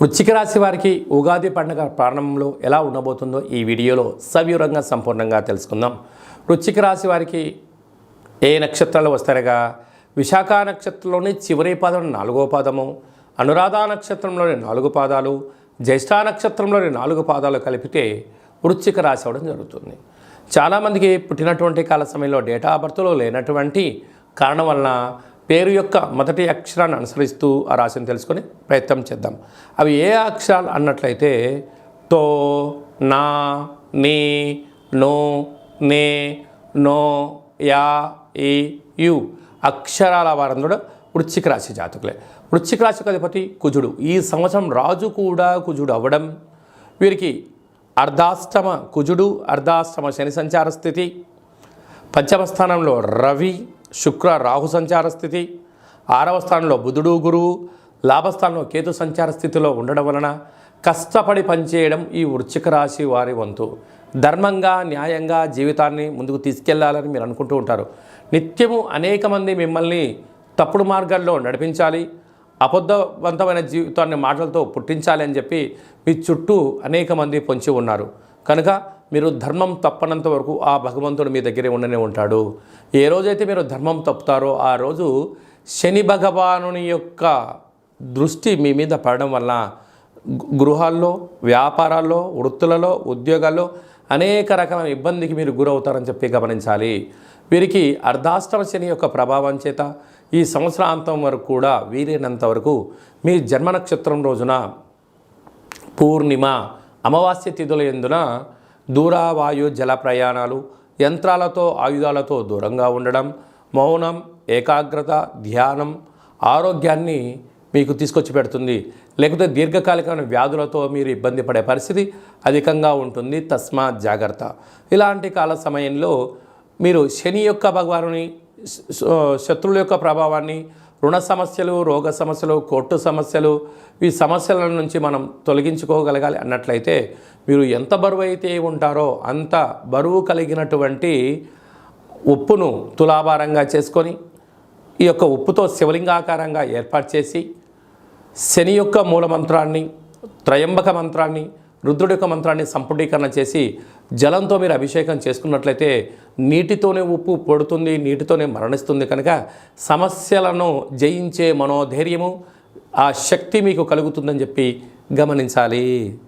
వృశ్చిక రాశి వారికి ఉగాది పండుగ ప్రారంభంలో ఎలా ఉండబోతుందో ఈ వీడియోలో సవివరంగా సంపూర్ణంగా తెలుసుకుందాం. వృశ్చిక రాశి వారికి ఏ నక్షత్రాలు వస్తారగా విశాఖ నక్షత్రంలోని చివరి పాదం నాలుగో పాదము అనురాధ నక్షత్రంలోని నాలుగు పాదాలు జ్యేష్ఠ నక్షత్రంలోని నాలుగు పాదాలు కలిపితే వృశ్చిక రాశి అవడం జరుగుతుంది. చాలామందికి పుట్టినటువంటి కాల సమయంలో డేటా ఆఫ్ బర్త్లో లేనటువంటి కారణం వలన పేరు యొక్క మొదటి అక్షరాన్ని అనుసరిస్తూ ఆ రాశిని తెలుసుకొని ప్రయత్నం చేద్దాం. అవి ఏ అక్షరాలు అన్నట్లయితే తో నా నీ నో నే నో యా ఈ యు అక్షరాల వారందరూ వృశ్చిక రాశి జాతకులే. వృశ్చిక రాశికి అధిపతి కుజుడు. ఈ సంవత్సరం రాజు కూడా కుజుడు అవ్వడం వీరికి అర్ధాష్టమ కుజుడు అర్ధాష్టమ శని సంచార స్థితి పంచమ స్థానంలో రవి శుక్ర రాహు సంచార స్థితి ఆరవ స్థానంలో బుధుడు గురువు లాభస్థానంలో కేతు సంచార స్థితిలో ఉండడం వలన కష్టపడి పనిచేయడం ఈ వృశ్చిక రాశి వారి వంతు. ధర్మంగా న్యాయంగా జీవితాన్ని ముందుకు తీసుకెళ్ళాలని మీరు అనుకుంటూ ఉంటారు. నిత్యము అనేక మంది మిమ్మల్ని తప్పుడు మార్గాల్లో నడిపించాలి అబద్ధవంతమైన జీవితాన్ని మాటలతో పుట్టించాలి అని చెప్పి మీ చుట్టూ అనేక మంది పొంచి ఉన్నారు. కనుక మీరు ధర్మం తప్పనంత వరకు ఆ భగవంతుడు మీ దగ్గరే ఉండనే ఉంటాడు. ఏ రోజైతే మీరు ధర్మం తప్పుతారో ఆ రోజు శని భగవానుని యొక్క దృష్టి మీ మీద పడడం వల్ల గృహాల్లో వ్యాపారాల్లో వృత్తులలో ఉద్యోగాల్లో అనేక రకాల ఇబ్బందికి మీరు గురవుతారని చెప్పి గమనించాలి. వీరికి అర్ధాష్టమ శని యొక్క ప్రభావం చేత ఈ సంవత్సరాంతం వరకు కూడా వీలైనంత వరకు మీ జన్మ నక్షత్రం రోజున పూర్ణిమ అమావాస్య తిథుల ఎందున దూరావాయు జల ప్రయాణాలు యంత్రాలతో ఆయుధాలతో దూరంగా ఉండడం మౌనం ఏకాగ్రత ధ్యానం ఆరోగ్యాన్ని మీకు తీసుకొచ్చి పెడుతుంది. లేకపోతే దీర్ఘకాలికమైన వ్యాధులతో మీరు ఇబ్బంది పడే పరిస్థితి అధికంగా ఉంటుంది. తస్మాత్ జాగ్రత్త. ఇలాంటి కాల సమయంలో మీరు శని యొక్క భగవానుని శత్రువుల యొక్క ప్రభావాన్ని రుణ సమస్యలు రోగ సమస్యలు కోర్టు సమస్యలు ఈ సమస్యల నుంచి మనం తొలగించుకోగలగాలి అన్నట్లయితే మీరు ఎంత బరువు అయితే ఉంటారో అంత బరువు కలిగినటువంటి ఉప్పును తులాభారంగా చేసుకొని ఈ యొక్క ఉప్పుతో శివలింగాకారంగా ఏర్పాటు చేసి శని యొక్క మూల మంత్రాన్ని త్రయంబక మంత్రాన్ని రుద్రుడి యొక్క మంత్రాన్ని సంపుటీకరణ చేసి జలంతో మీరు అభిషేకం చేసుకున్నట్లయితే నీటితోనే ఉప్పు పొడుతుంది నీటితోనే మరణిస్తుంది కనుక సమస్యలను జయించే మనోధైర్యము ఆ శక్తి మీకు కలుగుతుందని చెప్పి గమనించాలి.